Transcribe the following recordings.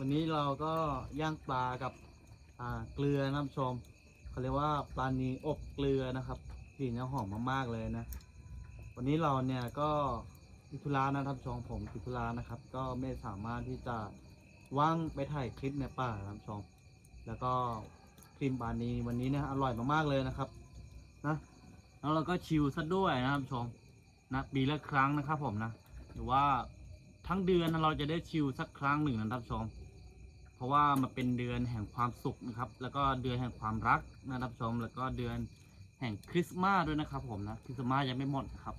วันนี้เราก็ย่างปลากับอ่าเกลือนะท่าชมเขาเรียกว่าปลานีอบเกลือนะครับกลิ่นหอมมากๆเลยนะ วันนี้เราเนี่ยก็ติดธุระนะท่านผู้ชมผมติดธุระนะครับ ก็ไม่สามารถที่จะว่างไปถ่ายคลิปในป่าท่านผู้ชมแล้วก็ครีมปลานีวันนี้นี่ยอร่อยมากๆเลยนะครับนะแล้วเราก็ชิลซะด้วยนะท่านชมนะปีละครั้งนะครับผมนะหรือว่าทั้งเดือนเราจะได้ชิลสักครั้งหนึ่งนะท่านชม เพราะว่ามันเป็นเดือนแห่งความสุขนะครับ แล้วก็เดือนแห่งความรักนะท่านผู้ชม แล้วก็เดือนแห่งคริสต์มาสด้วยนะครับ ผมนะคริสต์มาสยังไม่หมดนะครับ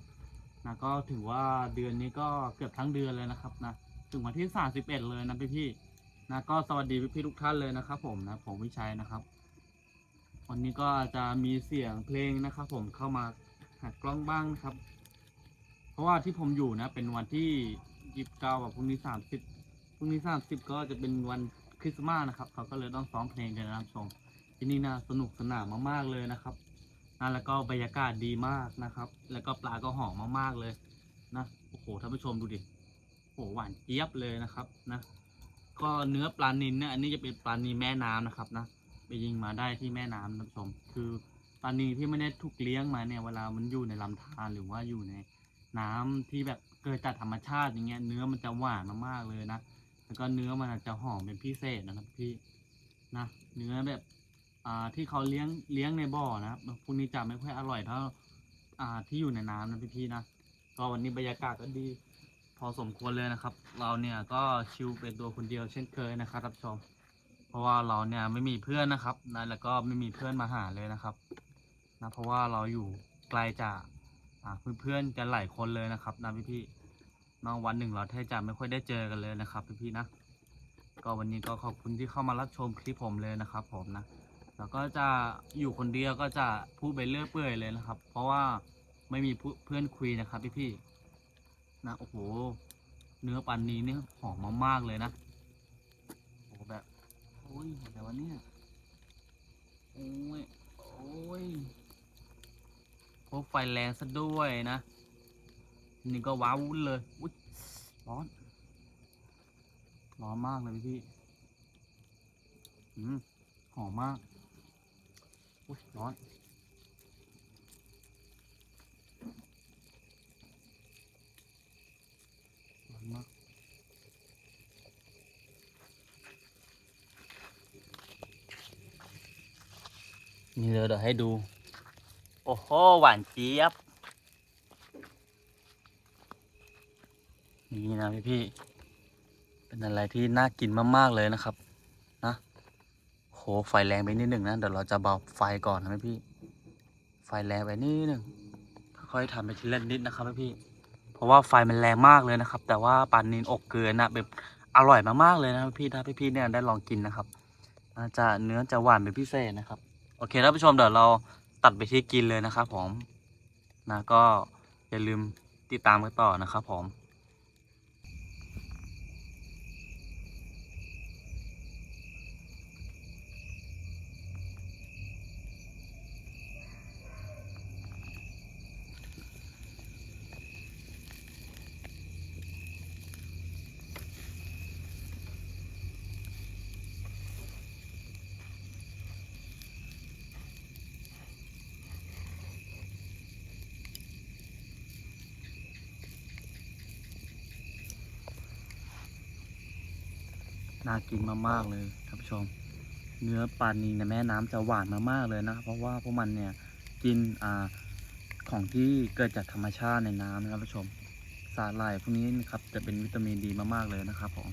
นะก็ถือว่าเดือนนี้ก็เกือบทั้งเดือนเลยนะครับนะถึงวันที่ 31 เลยนะพี่พี่ๆนะก็สวัสดีพี่พี่ๆทุกท่านเลยนะครับ ผมนะผมวิชัยนะครับ วันนี้ก็จะมีเสียงเพลงนะครับ ผมเข้ามาหักกล้องบ้างนะครับ เพราะว่าที่ผมอยู่นะ เป็นวันที่ยี่สิบเก้ากับพรุ่งนี้สามสิบพรุ่งนี้สามสิบก็จะเป็นวัน คริสต์มาสนะครับ เขาก็เลยต้องซ้อมเพลงกันนะครับชมที่นี่นะสนุกสนานมากๆเลยนะครับนะแล้วก็บรรยากาศดีมากนะครับ แล้วก็ปลาก็หอมมากๆเลยนะโอ้โหท่านผู้ชมดูดิโอ้หหวานเจี๊ยบเลยนะครับนะก็เนื้อปลานินเนี่ยอันนี้จะเป็นปลานินแม่น้ำนะครับนะไปยิงมาได้ที่แม่น้ำท่านผู้ชม คือปลานินที่ไม่ได้ถูกเลี้ยงมาเนี่ยเวลามันอยู่ในลำธารหรือว่าอยู่ในน้ำที่แบบเกิดจากธรรมชาติอย่างเงี้ยเนื้อมันจะหวานมากๆเลยนะ แล้วก็เนื้อมันอาจจะหอมเป็นพิเศษนะครับพี่นะเนื้อแบบอ่าที่เขาเลี้ยงเลี้ยงในบ่อนะครับพวกนี้จะไม่ค่อยอร่อยเท่าอ่าที่อยู่ในน้ำนะพี่ๆนะก็วันนี้บรรยากาศก็ดีพอสมควรเลยนะครับ เราเนี่ยก็ชิลเป็นตัวคนเดียวเช่นเคยนะครับท่านผู้ชม เพราะว่าเราเนี่ยไม่มีเพื่อนนะครับนะแล้วก็ไม่มีเพื่อนมาหาเลยนะครับนะเพราะว่าเราอยู่ไกลจากเพื่อนๆกันหลายคนเลยนะครับนะพี่ๆ น้องวันหนึ่งเราแทบจะไม่ค่อยได้เจอกันเลยนะครับพี่ๆนะ ก็วันนี้ก็ขอบคุณที่เข้ามารับชมคลิปผมเลยนะครับ ผมนะแล้วก็จะอยู่คนเดียวก็จะพูดไปเรื่อยเปื่อยเลยนะครับ เพราะว่าไม่มีเพื่อนคุยนะครับพี่ๆนะโอ้โห เนื้อปันนี้เนี่ยหอมมากๆเลยนะโอ้แบบโอ้ยแต่วันนี้โอ้ยโอ้ยพวกไฟแรงซะด้วยนะ นี่ก็ว้าวุ่นเลยอุ๊ยร้อน ร้อนมากเลยพี่อืมหอมมาก อุ๊ยร้อนร้อนมากนี่เลยเดี๋ยวให้ดู โอ้โห หวานเจี๊ยบ นี่นะพี่พี่เป็นอะไรที่น่ากินมาก ๆ เลยนะครับ นะโหไฟแรงไปนิดหนึ่งนะเดี๋ยวเราจะเบาไฟก่อนนะพี่พี่ ไฟแรงไปนิดหนึ่งค่อยๆทำไปทีละนิดนะครับพี่พี่เพราะว่าไฟมันแรงมากเลยนะครับ แต่ว่าปลานินอกเกลือนะแบบอร่อยมากๆเลยนะพี่ถ้าพี่พี่ๆเนี่ยได้ลองกินนะครับน่าจะเนื้อจะหวานเป็นพิเศษนะครับ โอเคท่านผู้ชมเดี๋ยวเราตัดไปที่กินเลยนะครับผมนะก็อย่าลืมติดตามกันต่อนะครับผม น่ากินมากๆเลยท่านผู้ชม เนื้อปลานีในแม่น้ำจะหวานมากๆเลยนะเพราะว่าพวกมันเนี่ยกินอ่าของที่เกิดจากธรรมชาติในน้ำนะครับท่านผู้ชมสาหร่ายพวกนี้นะครับจะเป็นวิตามินดีมากๆเลยนะครับผม